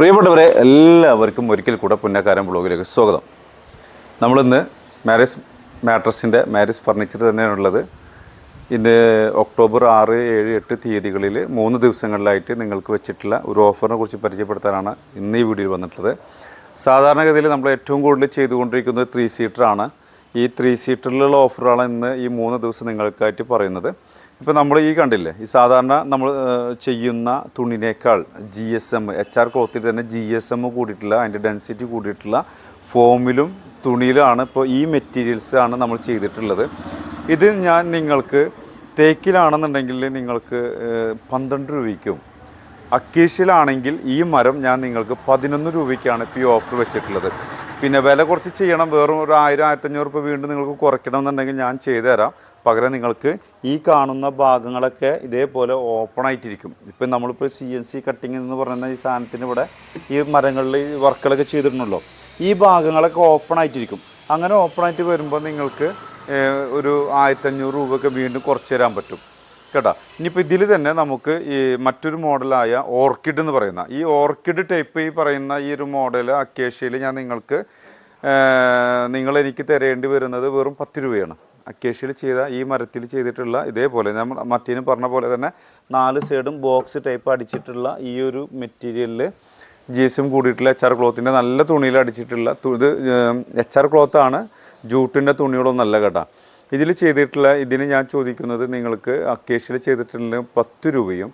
പ്രിയപ്പെട്ടവരെ എല്ലാവർക്കും ഒരിക്കൽ കൂടെ പുന്നക്കാരൻ ബ്ലോഗിലേക്ക് സ്വാഗതം. നമ്മളിന്ന് മാരേജ് മാട്രസിന്റെ മാരേജ് ഫർണിച്ചർ തന്നെയാണുള്ളത് ഇന്ന് ഒക്ടോബർ ആറ് ഏഴ് എട്ട് തീയതികളിൽ മൂന്ന് ദിവസങ്ങളിലായിട്ട് നിങ്ങൾക്ക് വെച്ചിട്ടുള്ള ഒരു ഓഫറിനെ കുറിച്ച് പരിചയപ്പെടുത്താനാണ് ഇന്ന് ഈ വീഡിയോയിൽ വന്നിട്ടുള്ളത്. സാധാരണഗതിയിൽ നമ്മൾ ഏറ്റവും കൂടുതൽ ചെയ്തുകൊണ്ടിരിക്കുന്നത് ത്രീ സീറ്ററാണ് ഈ ത്രീ സീറ്ററിലുള്ള ഓഫറാണ് ഇന്ന് ഈ മൂന്ന് ദിവസം നിങ്ങൾക്കായിട്ട് പറയുന്നത്. ഇപ്പോൾ നമ്മൾ ഈ കണ്ടില്ലേ ഈ സാധാരണ നമ്മൾ ചെയ്യുന്ന തുണിനേക്കാൾ G S M H R ക്ലോത്തിൽ തന്നെ ജി എസ് എം കൂടിയിട്ടുള്ള അതിന്റെ ഡെൻസിറ്റി കൂടിയിട്ടുള്ള ഫോമിലും തുണിയിലാണ് ഇപ്പോൾ ഈ മെറ്റീരിയൽസ് ആണ് നമ്മൾ ചെയ്തിട്ടുള്ളത്. ഇത് ഞാൻ നിങ്ങൾക്ക് തേക്കിലാണെന്നുണ്ടെങ്കിൽ നിങ്ങൾക്ക് പന്ത്രണ്ട് രൂപയ്ക്കും അക്കേഷ്യയിലാണെങ്കിൽ ഈ മരം ഞാൻ നിങ്ങൾക്ക് പതിനൊന്ന് രൂപയ്ക്കാണ് ഇപ്പോൾ ഈ ഓഫർ വെച്ചിട്ടുള്ളത്. പിന്നെ വില കുറച്ച് ചെയ്യണം വേറും ഒരു ആയിരം ആയിരത്തഞ്ഞൂറ് രൂപ വീണ്ടും നിങ്ങൾക്ക് കുറയ്ക്കണം എന്നുണ്ടെങ്കിൽ ഞാൻ ചെയ്തു തരാം പകരം നിങ്ങൾക്ക് ഈ കാണുന്ന ഭാഗങ്ങളൊക്കെ ഇതേപോലെ ഓപ്പൺ ആയിട്ടിരിക്കും. ഇപ്പം നമ്മളിപ്പോൾ സി എൻ സി കട്ടിങ് എന്ന് പറയുന്ന ഈ സാധനത്തിന് ഇവിടെ ഈ മരങ്ങളിൽ വർക്കുകളൊക്കെ ചെയ്തിട്ടുണ്ടല്ലോ. ഈ ഭാഗങ്ങളൊക്കെ ഓപ്പൺ ആയിട്ടിരിക്കും. അങ്ങനെ ഓപ്പൺ ആയിട്ട് വരുമ്പോൾ നിങ്ങൾക്ക് ഒരു ആയിരത്തഞ്ഞൂറ് രൂപയൊക്കെ വീണ്ടും കുറച്ച് തരാൻ പറ്റും. കേട്ടോ? ഇനിയിപ്പോൾ ഇതിൽ തന്നെ നമുക്ക് ഈ മറ്റൊരു മോഡലായ ഓർക്കിഡ് എന്ന് പറയുന്ന ഈ ഓർക്കിഡ് ടൈപ്പ് ഈ പറയുന്ന ഈ ഒരു മോഡൽ അക്കേഷ്യയിൽ ഞാൻ നിങ്ങൾക്ക് നിങ്ങൾ എനിക്ക് തരേണ്ടി വരുന്നത് വെറും പത്ത് രൂപയാണ്. അക്കേഷ്യയിൽ ചെയ്ത ഈ മരത്തിൽ ചെയ്തിട്ടുള്ള ഇതേപോലെ നമ്മൾ മറ്റേനും പറഞ്ഞ പോലെ തന്നെ നാല് സൈഡും ബോക്സ് ടൈപ്പ് അടിച്ചിട്ടുള്ള ഈ ഒരു മെറ്റീരിയലിൽ ജി എസും കൂടിയിട്ടുള്ള എച്ച് ആർ ക്ലോത്തിന്റെ നല്ല തുണിയിൽ അടിച്ചിട്ടുള്ള ഇത് എച്ച് ആർ ക്ലോത്താണ് ജൂട്ടിന്റെ തുണികളൊന്നല്ല കേട്ടോ. ഇതിൽ ചെയ്തിട്ടുള്ള ഇതിന് ഞാൻ ചോദിക്കുന്നത് നിങ്ങൾക്ക് അക്കേഷ്യയിൽ ചെയ്തിട്ടുള്ള പത്ത് രൂപയും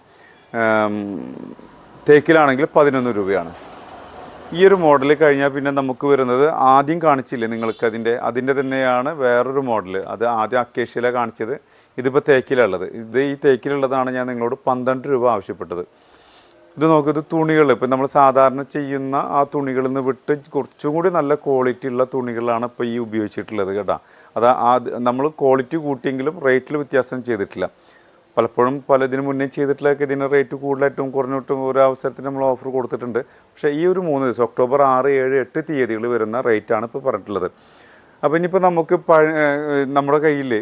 തേക്കിലാണെങ്കിൽ പതിനൊന്ന് രൂപയാണ്. ഈ ഒരു മോഡൽ കഴിഞ്ഞാൽ പിന്നെ നമുക്ക് വരുന്നത് ആദ്യം കാണിച്ചില്ലേ നിങ്ങൾക്ക് അതിന്റെ? അതിന്റെ തന്നെയാണ് വേറൊരു മോഡൽ അത് ആദ്യം അക്കേഷ്യയിലാണ് കാണിച്ചത്. ഇതിപ്പോൾ തേക്കിലുള്ളത്. ഇത് ഈ തേക്കിലുള്ളതാണ് ഞാൻ നിങ്ങളോട് പന്ത്രണ്ട് രൂപ ആവശ്യപ്പെട്ടത്. ഇത് നോക്കുക ഇത് തുണികൾ ഇപ്പം നമ്മൾ സാധാരണ ചെയ്യുന്ന ആ തുണികളിൽ നിന്ന് വിട്ട് കുറച്ചും കൂടി നല്ല ക്വാളിറ്റി ഉള്ള തുണികളാണ് ഇപ്പോൾ ഈ ഉപയോഗിച്ചിട്ടുള്ളത് കേട്ടോ. അത് ആ നമ്മൾ ക്വാളിറ്റി കൂട്ടിയെങ്കിലും റേറ്റിൽ വ്യത്യാസം ചെയ്തിട്ടില്ല. പലപ്പോഴും പലതിനു മുന്നേ ചെയ്തിട്ടുള്ള ഇതിന് റേറ്റ് കൂടുതലായിട്ടും കുറഞ്ഞിട്ടും ഒരു അവസരത്തിന് നമ്മൾ ഓഫർ കൊടുത്തിട്ടുണ്ട്. പക്ഷേ ഈ ഒരു മൂന്ന് ദിവസം ഒക്ടോബർ ആറ് ഏഴ് എട്ട് തീയതികൾ വരുന്ന റേറ്റാണ് ഇപ്പോൾ പറഞ്ഞിട്ടുള്ളത്. അപ്പോൾ ഇനിയിപ്പോൾ നമുക്ക് നമ്മുടെ കയ്യിൽ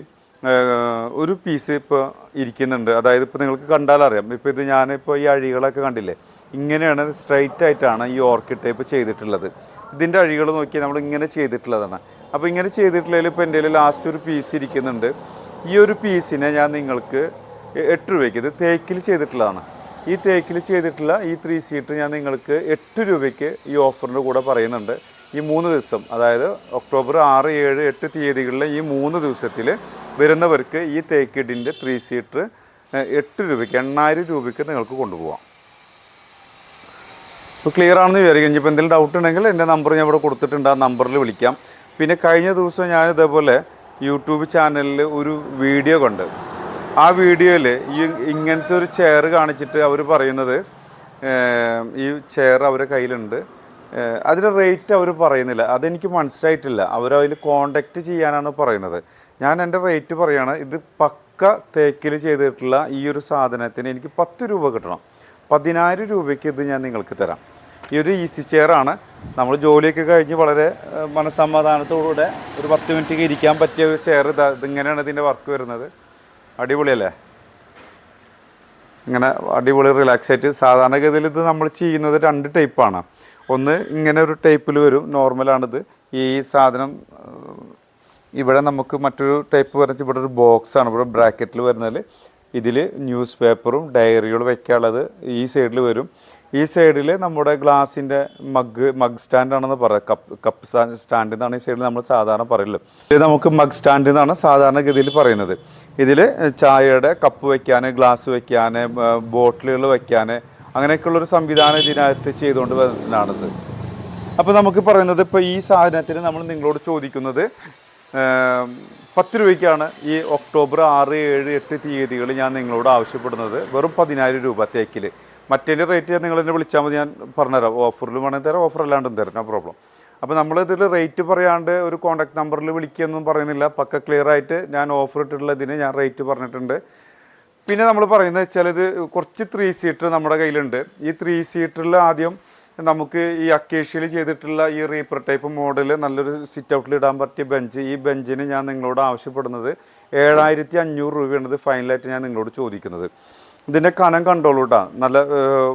ഒരു പീസ് ഇപ്പോൾ ഇരിക്കുന്നുണ്ട്. അതായത് ഇപ്പോൾ നിങ്ങൾക്ക് കണ്ടാലറിയാം ഇപ്പോൾ ഇത് ഞാനിപ്പോൾ ഈ അഴികളൊക്കെ കണ്ടില്ലേ? ഇങ്ങനെയാണ് സ്ട്രൈറ്റ് ആയിട്ടാണ് ഈ ഓർക്കിഡ് ടൈപ്പ് ചെയ്തിട്ടുള്ളത്. ഇതിന്റെ അഴികൾ നോക്കി നമ്മൾ ഇങ്ങനെ ചെയ്തിട്ടുള്ളതാണ്. അപ്പോൾ ഇങ്ങനെ ചെയ്തിട്ടുള്ളതിൽ ഇപ്പോൾ എന്റെ ലാസ്റ്റ് ഒരു പീസ് ഇരിക്കുന്നുണ്ട്. ഈ ഒരു പീസിനെ ഞാൻ നിങ്ങൾക്ക് എട്ട് രൂപയ്ക്ക്. ഇത് തേക്കിൽ ചെയ്തിട്ടുള്ളതാണ്. ഈ തേക്കിൽ ചെയ്തിട്ടുള്ള ഈ ത്രീ സീറ്റ് ഞാൻ നിങ്ങൾക്ക് എട്ട് രൂപയ്ക്ക് ഈ ഓഫറിന്റെ കൂടെ പറയുന്നുണ്ട്. ഈ മൂന്ന് ദിവസം അതായത് ഒക്ടോബർ ആറ് ഏഴ് എട്ട് തീയതികളിലെ ഈ മൂന്ന് ദിവസത്തിൽ വരുന്നവർക്ക് ഈ തേക്കിടിന്റെ ത്രീ സീറ്റർ എട്ട് രൂപയ്ക്ക് എണ്ണായിരം രൂപയ്ക്ക് നിങ്ങൾക്ക് കൊണ്ടുപോകാം ഇപ്പോൾ ക്ലിയർ ആണെന്ന് വിചാരിക്കും. ഇനിയിപ്പോൾ എന്തെങ്കിലും ഡൗട്ട് ഉണ്ടെങ്കിൽ എന്റെ നമ്പർ ഞാൻ ഇവിടെ കൊടുത്തിട്ടുണ്ട്. ആ നമ്പറിൽ വിളിക്കാം. പിന്നെ കഴിഞ്ഞ ദിവസം ഞാൻ ഇതേപോലെ യൂട്യൂബ് ചാനലിൽ ഒരു വീഡിയോ കണ്ട്. ആ വീഡിയോയിൽ ഈ ഇങ്ങനത്തെ ഒരു ചെയർ കാണിച്ചിട്ട് അവർ പറയുന്നത് ഈ ചെയർ അവരുടെ കയ്യിലുണ്ട്. അതിന്റെ റേറ്റ് അവർ പറയുന്നില്ല. അതെനിക്ക് മനസ്സിലായിട്ടില്ല. അവർ അതിൽ കോണ്ടാക്ട് ചെയ്യാനാണ് പറയുന്നത്. ഞാൻ എന്റെ റേറ്റ് പറയുകയാണ് ഇത് പക്ക തേക്കിൽ ചെയ്തിട്ടുള്ള ഈ ഒരു സാധനത്തിന് എനിക്ക് പത്ത് രൂപ കിട്ടണം. പതിനായിരം രൂപയ്ക്ക് ഇത് ഞാൻ നിങ്ങൾക്ക് തരാം. ഈ ഒരു ഈസി ചെയറാണ് നമ്മൾ ജോലിയൊക്കെ കഴിഞ്ഞ് വളരെ മനസ്സമാധാനത്തോടുകൂടെ ഒരു പത്ത് മിനിറ്റ് ഇരിക്കാൻ പറ്റിയ ഒരു ചെയർ ഇതാ ഇതിങ്ങനെയാണ് ഇതിന്റെ വർക്ക് വരുന്നത്. അടിപൊളിയല്ലേ? ഇങ്ങനെ അടിപൊളി റിലാക്സ് ആയിട്ട് സാധാരണഗതിയിൽ ഇത് നമ്മൾ ചെയ്യുന്നത് രണ്ട് ടൈപ്പാണ് ഒന്ന് ഇങ്ങനെ ഒരു ടൈപ്പിൽ വരും നോർമലാണിത് ഈ സാധനം ഇവിടെ നമുക്ക് മറ്റൊരു ടൈപ്പ് പറഞ്ഞാൽ ഇവിടെ ഒരു ബോക്സാണ് ഇവിടെ ബ്രാക്കറ്റിൽ വരുന്നതിൽ ഇതിൽ ന്യൂസ് പേപ്പറും ഡയറികളും വയ്ക്കാനുള്ളത് ഈ സൈഡിൽ വരും. ഈ സൈഡിൽ നമ്മുടെ ഗ്ലാസിന്റെ മഗ് മഗ് സ്റ്റാൻഡാണെന്ന് പറയാം. കപ്പ് കപ്പ് സ്റ്റാൻഡ് എന്നാണ് ഈ സൈഡിൽ നമ്മൾ സാധാരണ പറയുന്നത് ഇത് നമുക്ക് മഗ് സ്റ്റാൻഡ് എന്നാണ് സാധാരണ ഗതിയിൽ പറയുന്നത്. ഇതിൽ ചായയുടെ കപ്പ് വയ്ക്കാൻ ഗ്ലാസ് വയ്ക്കാൻ ബോട്ടിലുകൾ വയ്ക്കാൻ അങ്ങനെയൊക്കെയുള്ളൊരു സംവിധാനം ഇതിനകത്ത് ചെയ്തുകൊണ്ട് വരുന്നതാണിത് അപ്പോൾ നമുക്ക് പറയുന്നത് ഇപ്പോൾ ഈ സാധനത്തിന് നമ്മൾ നിങ്ങളോട് ചോദിക്കുന്നത് പത്ത് രൂപയ്ക്കാണ് ഈ ഒക്ടോബർ ആറ് ഏഴ് എട്ട് തീയതികൾ ഞാൻ നിങ്ങളോട് ആവശ്യപ്പെടുന്നത്. വെറും പതിനായിരം രൂപ തേക്കിൽ മറ്റേന്റെ റേറ്റ് ഞാൻ നിങ്ങൾ എന്നെ വിളിച്ചാൽ മതി ഞാൻ പറഞ്ഞുതരാം. ഓഫറിൽ വേണമെങ്കിൽ തരാം ഓഫർ അല്ലാണ്ടും തരാം നോ പ്രോബ്ലം അപ്പോൾ നമ്മൾ ഇതിൽ റേറ്റ് പറയാണ്ട് ഒരു കോൺടാക്ട് നമ്പറിൽ വിളിക്കുകയൊന്നും പറയുന്നില്ല. പക്ക ക്ലിയർ ആയിട്ട് ഞാൻ ഓഫർ ഇട്ടിട്ടുള്ള ഇതിന് ഞാൻ റേറ്റ് പറഞ്ഞിട്ടുണ്ട്. പിന്നെ നമ്മൾ പറയുന്നത് വെച്ചാൽ ഇത് കുറച്ച് ത്രീ സീറ്റർ നമ്മുടെ കയ്യിലുണ്ട്. ഈ ത്രീ സീറ്ററിൽ ആദ്യം നമുക്ക് ഈ അക്കേഷ്യയിൽ ചെയ്തിട്ടുള്ള ഈ റീപ്പർ ടൈപ്പ് മോഡൽ നല്ലൊരു സിറ്റ് ഔട്ടിൽ ഇടാൻ പറ്റിയ ബെഞ്ച് ഈ ബെഞ്ചിന് ഞാൻ നിങ്ങളോട് ആവശ്യപ്പെടുന്നത് ഏഴായിരത്തി അഞ്ഞൂറ് രൂപയാണത് ഫൈനലായിട്ട് ഞാൻ നിങ്ങളോട് ചോദിക്കുന്നത്. ഇതിന്റെ കനം കണ്ടോളൂ കേട്ടോ നല്ല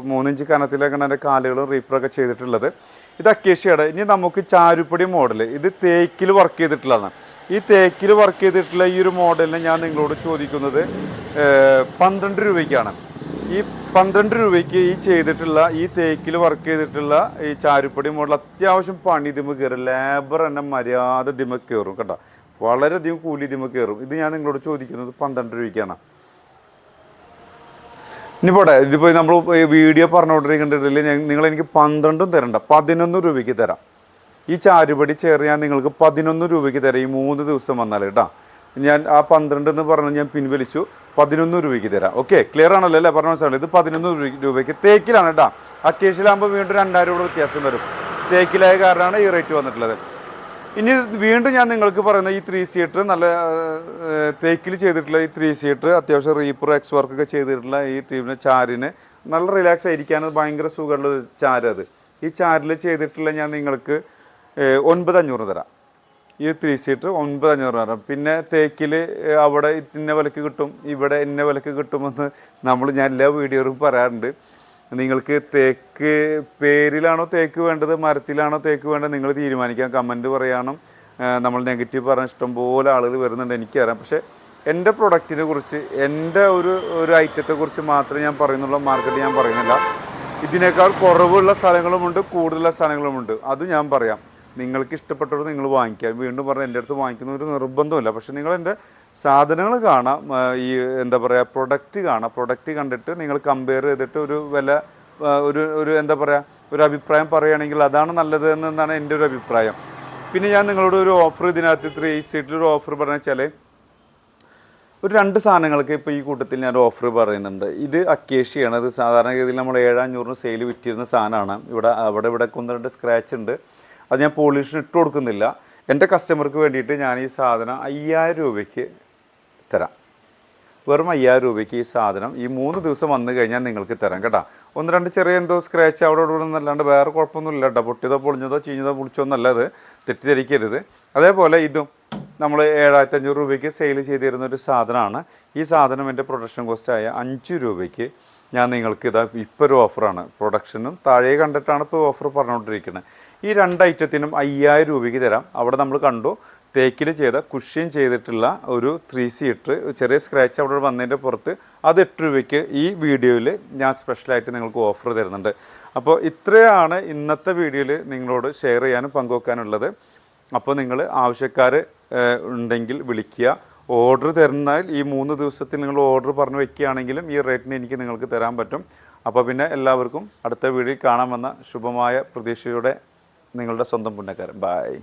മൂന്നിഞ്ച് കനത്തിലേക്കാണ് അതിന്റെ കാലുകളും റീപ്പറൊക്കെ ചെയ്തിട്ടുള്ളത്. ഇത് അക്കേഷ്യയുടെ ഇനി നമുക്ക് ചാരുപ്പൊടി മോഡൽ ഇത് തേക്കിൽ വർക്ക് ചെയ്തിട്ടുള്ളതാണ്. ഈ തേക്കിൽ വർക്ക് ചെയ്തിട്ടുള്ള ഈ ഒരു മോഡലിന് ഞാൻ നിങ്ങളോട് ചോദിക്കുന്നത് പന്ത്രണ്ട് രൂപയ്ക്കാണ്. ഈ പന്ത്രണ്ട് രൂപയ്ക്ക് ഈ ചെയ്തിട്ടുള്ള ഈ തേക്കിൽ വർക്ക് ചെയ്തിട്ടുള്ള ഈ ചാരുപ്പൊടി മോഡൽ അത്യാവശ്യം പണി ഇതിമ കയറും. ലേബർ തന്നെ മര്യാദ ദിമ കയറും കേട്ടോ. വളരെയധികം കൂലി ദിമ കയറും. ഇത് ഞാൻ നിങ്ങളോട് ചോദിക്കുന്നത് പന്ത്രണ്ട് രൂപയ്ക്കാണ്. ഇനി പോട്ടെ ഇതിപ്പോൾ നമ്മൾ വീഡിയോ പറഞ്ഞുകൊണ്ടിരിക്കുന്നുണ്ടെങ്കിൽ നിങ്ങൾ എനിക്ക് പന്ത്രണ്ടും തരണ്ട പതിനൊന്ന് രൂപയ്ക്ക് തരാം. ഈ ചാരുപടി ചേർ നിങ്ങൾക്ക് പതിനൊന്ന് രൂപയ്ക്ക് തരാം ഈ മൂന്ന് ദിവസം വന്നാൽ കേട്ടോ. ഞാൻ ആ പന്ത്രണ്ട് എന്ന് പറഞ്ഞ് ഞാൻ പിൻവലിച്ചു പതിനൊന്ന് രൂപയ്ക്ക് തരാം. ഓക്കെ ക്ലിയർ ആണല്ലോ അല്ലേ? പറഞ്ഞ മനസ്സിലായി ഇത് പതിനൊന്ന് രൂപ- രൂപയ്ക്ക് തേക്കിലാണ് കേട്ടോ. അക്കേഷ്യയിലാകുമ്പോൾ വീണ്ടും രണ്ടായിരം രൂപ വ്യത്യാസം വരും. തേക്കിലായ കാരണമാണ് ഈ റേറ്റ് വന്നിട്ടുള്ളത്. ഇനി വീണ്ടും ഞാൻ നിങ്ങൾക്ക് പറയുന്ന ഈ ത്രീ സീറ്റർ നല്ല തേക്കിൽ ചെയ്തിട്ടുള്ള ഈ ത്രീ സീറ്റർ അത്യാവശ്യം റീപ്പർ എക്സ് വർക്ക് ഒക്കെ ചെയ്തിട്ടുള്ള ഈ ടീമിന് ചാരിന് നല്ല റിലാക്സ് ആയിരിക്കാൻ ഭയങ്കര സുഖമുള്ള ഒരു ചാര് അത് ഈ ചാരിൽ ചെയ്തിട്ടുള്ള ഞാൻ നിങ്ങൾക്ക് ഒൻപത് അഞ്ഞൂറ് തരാം. ഈ ത്രീ സീറ്റർ ഒൻപത് അഞ്ഞൂറ് തരാം. പിന്നെ തേക്കിൽ അവിടെ ഇന്ന വിലക്ക് കിട്ടും ഇവിടെ ഇന്ന വിലക്ക് കിട്ടുമെന്ന് നമ്മൾ ഞാൻ എല്ലാ വീഡിയോയിലും പറയാറുണ്ട്. നിങ്ങൾക്ക് തേക്ക് പേരിലാണോ തേക്ക് വേണ്ടത് മരത്തിലാണോ തേക്ക് വേണ്ടത് നിങ്ങൾ തീരുമാനിക്കാം. കമന്റ് പറയണം. നമ്മൾ നെഗറ്റീവ് പറഞ്ഞ ഇഷ്ടംപോലെ ആളുകൾ വരുന്നുണ്ട് എനിക്കറിയാം. പക്ഷേ എന്റെ പ്രൊഡക്റ്റിനെ കുറിച്ച് എന്റെ ഒരു ഒരു ഐറ്റത്തെക്കുറിച്ച് മാത്രമേ ഞാൻ പറയുന്നുള്ളൂ. മാർക്കറ്റ് ഞാൻ പറയുന്നില്ല. ഇതിനേക്കാൾ കുറവുള്ള സ്ഥലങ്ങളുമുണ്ട് കൂടുതലുള്ള സ്ഥലങ്ങളുമുണ്ട്. അതും ഞാൻ പറയാം. നിങ്ങൾക്ക് ഇഷ്ടപ്പെട്ടവർ നിങ്ങൾ വാങ്ങിക്കാം വീണ്ടും പറഞ്ഞാൽ എന്റെ അടുത്ത് വാങ്ങിക്കുന്ന ഒരു നിർബന്ധമില്ല പക്ഷേ നിങ്ങൾ എന്റെ സാധനങ്ങൾ കാണാം. ഈ എന്താ പറയുക പ്രൊഡക്റ്റ് കാണാം. പ്രൊഡക്റ്റ് കണ്ടിട്ട് നിങ്ങൾ കമ്പയർ ചെയ്തിട്ട് ഒരു വില ഒരു ഒരു എന്താ പറയുക ഒരു അഭിപ്രായം പറയുകയാണെങ്കിൽ അതാണ് നല്ലത് എന്നാണ് എന്റെ ഒരു അഭിപ്രായം. പിന്നെ ഞാൻ നിങ്ങളോട് ഒരു ഓഫർ ഇതിനകത്ത് ത്രീ സീറ്റിൽ ഒരു ഓഫർ പറഞ്ഞു വെച്ചാൽ ഒരു രണ്ട് സാധനങ്ങൾക്ക് ഇപ്പോൾ ഈ കൂട്ടത്തിൽ ഞാൻ ഓഫർ പറയുന്നുണ്ട്. ഇത് അക്കേഷ്യയാണ്. ഇത് സാധാരണഗതിയിൽ നമ്മൾ ഏഴാഞ്ഞൂറിന് സെയിൽ വിറ്റിരുന്ന സാധനമാണ്. ഇവിടെ അവിടെ ഇവിടെ ഒന്ന് രണ്ട് സ്ക്രാച്ച് ഉണ്ട്. അത് ഞാൻ പോളിഷിന് ഇട്ട് കൊടുക്കുന്നില്ല. എന്റെ കസ്റ്റമർക്ക് വേണ്ടിയിട്ട് ഞാൻ ഈ സാധനം അയ്യായിരം രൂപയ്ക്ക് തരാം. വെറും അയ്യായിരം രൂപയ്ക്ക് ഈ സാധനം ഈ മൂന്ന് ദിവസം വന്നു കഴിഞ്ഞാൽ നിങ്ങൾക്ക് തരാം കേട്ടോ. ഒന്ന് രണ്ട് ചെറിയ എന്തോ സ്ക്രാച്ച് അവിടെ ഇവിടെ എന്നല്ലാണ്ട് വേറെ കുഴപ്പമൊന്നുമില്ല കേട്ടോ. പൊട്ടിയതോ പൊളിഞ്ഞതോ ചീഞ്ഞതോ പൊളിച്ചോ എന്നല്ലത് തെറ്റിദ്ധരിക്കരുത്. അതേപോലെ ഇതും നമ്മൾ ഏഴായിരത്തി അഞ്ഞൂറ് രൂപയ്ക്ക് സെയിൽ ചെയ്തിരുന്ന ഒരു സാധനമാണ്. ഈ സാധനം എന്റെ പ്രൊഡക്ഷൻ കോസ്റ്റായ അഞ്ച് രൂപയ്ക്ക് ഞാൻ നിങ്ങൾക്ക് ഇതാ ഇപ്പോൾ ഒരു ഓഫറാണ് പ്രൊഡക്ഷനും താഴെ കണ്ടിട്ടാണ് ഇപ്പോൾ ഓഫർ പറഞ്ഞുകൊണ്ടിരിക്കുന്നത് ഈ രണ്ട് ഐറ്റത്തിനും അയ്യായിരം രൂപയ്ക്ക് തരാം. അവിടെ നമ്മൾ കണ്ടു തേക്കിൽ ചെയ്ത കുഷ്യൻ ചെയ്തിട്ടുള്ള ഒരു ത്രീ സീറ്റർ ചെറിയ സ്ക്രാച്ച് അവിടെ വന്നതിന്റെ പുറത്ത് അത് എട്ട് രൂപയ്ക്ക് ഈ വീഡിയോയിൽ ഞാൻ സ്പെഷ്യലായിട്ട് നിങ്ങൾക്ക് ഓഫർ തരുന്നുണ്ട്. അപ്പോൾ ഇത്രയാണ് ഇന്നത്തെ വീഡിയോയിൽ നിങ്ങളോട് ഷെയർ ചെയ്യാനും പങ്കുവെക്കാനുള്ളത്. അപ്പോൾ നിങ്ങൾ ആവശ്യക്കാർ ഉണ്ടെങ്കിൽ വിളിക്കുക. ഓർഡർ തരുന്നാൽ ഈ മൂന്ന് ദിവസത്തിൽ നിങ്ങൾ ഓർഡർ പറഞ്ഞു വെക്കുകയാണെങ്കിലും ഈ റേറ്റിന് എനിക്ക് നിങ്ങൾക്ക് തരാൻ പറ്റും. അപ്പോൾ പിന്നെ എല്ലാവർക്കും അടുത്ത വീഡിയോയിൽ കാണാമെന്ന ശുഭമായ പ്രതീക്ഷയോടെ നിങ്ങളുടെ സ്വന്തം പുണ്യക്കാരൻ. ബായ്